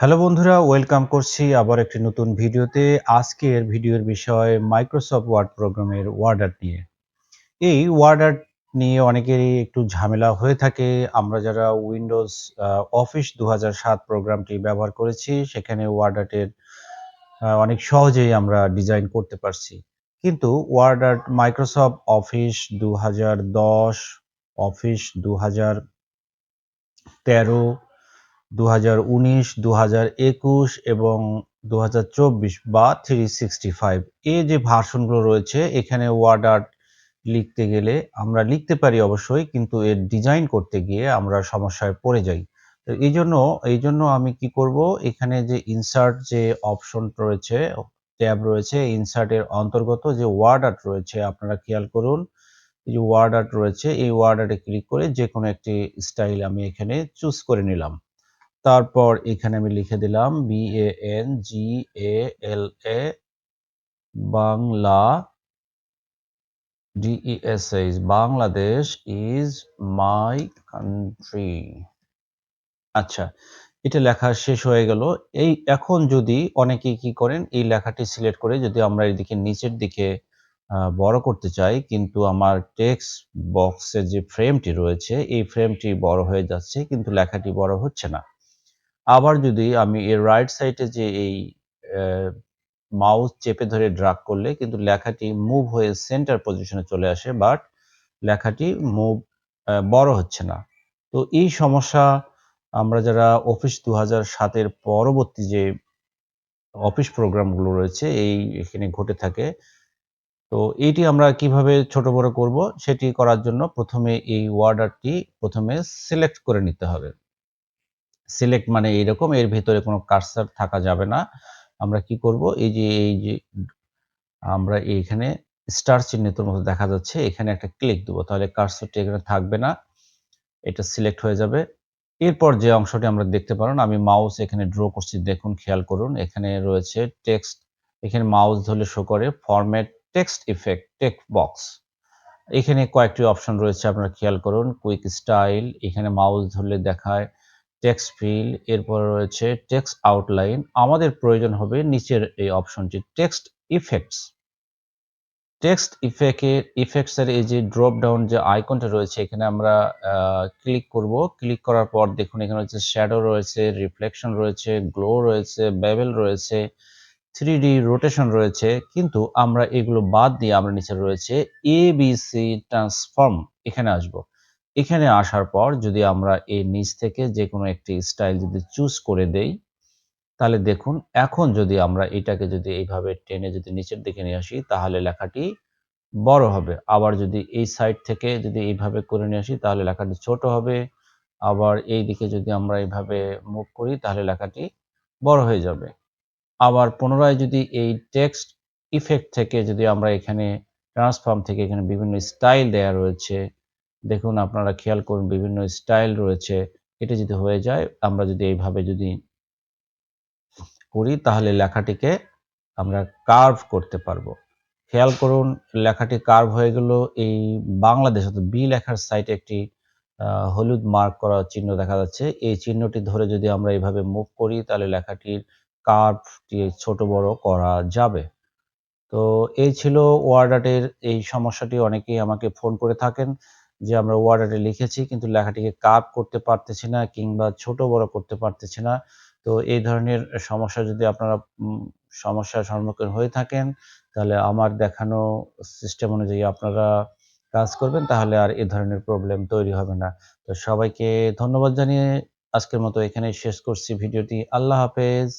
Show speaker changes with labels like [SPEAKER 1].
[SPEAKER 1] Hello বন্ধুরা, welcome করছি আবার একটি নতুন ভিডিওতে। আজকের ভিডিওর বিষয় মাইক্রোসফট ওয়ার্ড প্রোগ্রামের ওয়ার্ড আর্ট নিয়ে। এই ওয়ার্ড আর্ট নিয়ে অনেকেরই একটু ঝামেলা হয়ে থাকে। আমরা যারা উইন্ডোজ অফিস দু হাজার সাত প্রোগ্রামটি ব্যবহার করেছি, সেখানে ওয়ার্ড আর্টের অনেক সহজেই আমরা ডিজাইন করতে পারছি। কিন্তু ওয়ার্ড আর্ট মাইক্রোসফট অফিস দু হাজার দশ অফিস দু তেরো দু হাজার উনিশ দু হাজার একুশ এবং দু হাজার চব্বিশ বা থ্রি সিক্সটি ফাইভ এই যে ভার্সনগুলো রয়েছে, এখানে ওয়ার্ড আর্ট লিখতে গেলে আমরা লিখতে পারি অবশ্যই, কিন্তু এর ডিজাইন করতে গিয়ে আমরা সমস্যায় পড়ে যাই। তো এই জন্য এই জন্য আমি কি করব, এখানে যে ইনসার্ট যে অপশন রয়েছে, ট্যাব রয়েছে ইনসার্টের অন্তর্গত যে ওয়ার্ড আর্ট রয়েছে, আপনারা খেয়াল করুন, এই যে ওয়ার্ড আর্ট রয়েছে, এই ওয়ার্ড আর্টে ক্লিক করে যে কোনো একটি স্টাইল আমি এখানে চুজ করে নিলাম। তারপর এখানে আমি লিখে দিলাম B A N G A L A Bangla DESH Bangladesh is my country আচ্ছা এটা লেখা শেষ হয়ে গেল। এই এখন যদি অনেকেই কি করেন, এই লেখাটি সিলেক্ট করে যদি আমরা এদিকে নিচের দিকে বড় করতে চাই, কিন্তু আমার টেক্সট বক্সের যে ফ্রেমটি রয়েছে, এই ফ্রেমটি বড় হয়ে যাচ্ছে, কিন্তু লেখাটি বড় হচ্ছে না। আবার যদি আমি এর রাইট সাইডে যে এই মাউস চেপে ধরে ড্রাগ করলে কিন্তু লেখাটি মুভ হয়ে সেন্টার পজিশনে চলে আসে বাট লেখাটি মুভ বড় হচ্ছে না। তো এই সমস্যা আমরা যারা অফিস দু হাজার সাতের পরবর্তী যে অফিস প্রোগ্রামগুলো রয়েছে, এই এখানে ঘটে থাকে। তো এইটি আমরা কীভাবে ছোট বড় করব, সেটি করার জন্য প্রথমে এই ওয়ার্ডারটি প্রথমে সিলেক্ট করে নিতে হবে। সিলেক্ট মানে এইরকম এর ভিতরে কোনো কার্সার থাকা যাবে না। আমরা কি করব? এই যে এই যে, আমরা এইখানে স্টার চিহ্নিতর মতো দেখা যাচ্ছে, এখানে একটা ক্লিক দেবো। তাহলে কার্সারটি এখানে থাকবে না, এটা সিলেক্ট হয়ে যাবে। এরপর যে অংশটি আমরা দেখতে পারেন আমি মাউস এখানে ড্র করছি, দেখুন, খেয়াল করুন, এখানে রয়েছে টেক্সট এখানে মাউস ধরলে শো করে format text effect text box এখানে কয়েকটি অপশন রয়েছে, আপনারা খেয়াল করুন কুইক স্টাইল এখানে মাউস ধরলে দেখায় টেক্সট ফিল এরপর রয়েছে টেক্সট আউটলাইন আমাদের প্রয়োজন হবে নিচের এই অপশনটি টেক্সট ইফেক্টস টেক্সট ইফেক্টের ইফেক্টসের এই যে ড্রপ ডাউন যে আইকনটা রয়েছে, এখানে আমরা ক্লিক করব। ক্লিক করার পর দেখুন এখানে হচ্ছে শ্যাডো রয়েছে রিফ্লেকশন রয়েছে গ্লো রয়েছে বেবেল রয়েছে থ্রি ডি রোটেশন রয়েছে। কিন্তু আমরা এগুলো বাদ দিয়ে আমরা নিচে রয়েছে এ বি সি ট্রান্সফর্ম এখানে আসব। এখানে আসার পর যদি আমরা এই নিচ থেকে যে কোনো একটি স্টাইল যদি চুজ করে দেই, তাহলে দেখুন এখন যদি আমরা এটাকে যদি এইভাবে টেনে যদি নিচের দিকে নিয়ে আসি, তাহলে লেখাটি বড় হবে। আবার যদি এই সাইড থেকে যদি এইভাবে করে নিয়ে আসি, তাহলে লেখাটি ছোট হবে। আবার এই দিকে যদি আমরা এইভাবে মুভ করি, তাহলে লেখাটি বড় হয়ে যাবে। আবার পুনরায় যদি এই টেক্সট ইফেক্ট থেকে যদি আমরা এখানে ট্রান্সফর্ম থেকে এখানে বিভিন্ন স্টাইল দেয়া রয়েছে দেখুন, আপনারা খেয়াল করুন, বিভিন্ন স্টাইল রয়েছে। এটা যদি হয়ে যায়, আমরা যদি এইভাবে যদি করি, তাহলে লেখাটিকে আমরা কার্ভ করতে পারব। খেয়াল করুন, লেখাটি কার্ভ হয়ে গেল। এই বাংলাদেশ অর্থাৎ বি লেখার সাইটে একটি হলুদ মার্ক করা চিহ্ন দেখা যাচ্ছে। এই চিহ্নটি ধরে যদি আমরা এইভাবে মুভ করি, তাহলে লেখাটির কার্ভটি ছোট বড় করা যাবে। তো এই ছিল ওয়ার্ড আর্টের এই সমস্যাটি। অনেকেই আমাকে ফোন করে থাকেন। যে আমরা ওয়ার্ডারে লিখেছি, কিন্তু লেখাটিকে কাপ করতে পারতেছি না কিংবা ছোট বড় করতে পারতেছি না। তো এই ধরনের সমস্যা যদি আপনারা সমস্যার সম্মুখীন হয়ে থাকেন, তাহলে আমার দেখানো সিস্টেম অনুযায়ী আপনারা কাজ করবেন, তাহলে আর এ ধরনের প্রবলেম তৈরি হবে না। তো সবাইকে ধন্যবাদ জানিয়ে আজকের মতো এখানে শেষ করছি। ভিডিওটি আল্লাহ হাফেজ।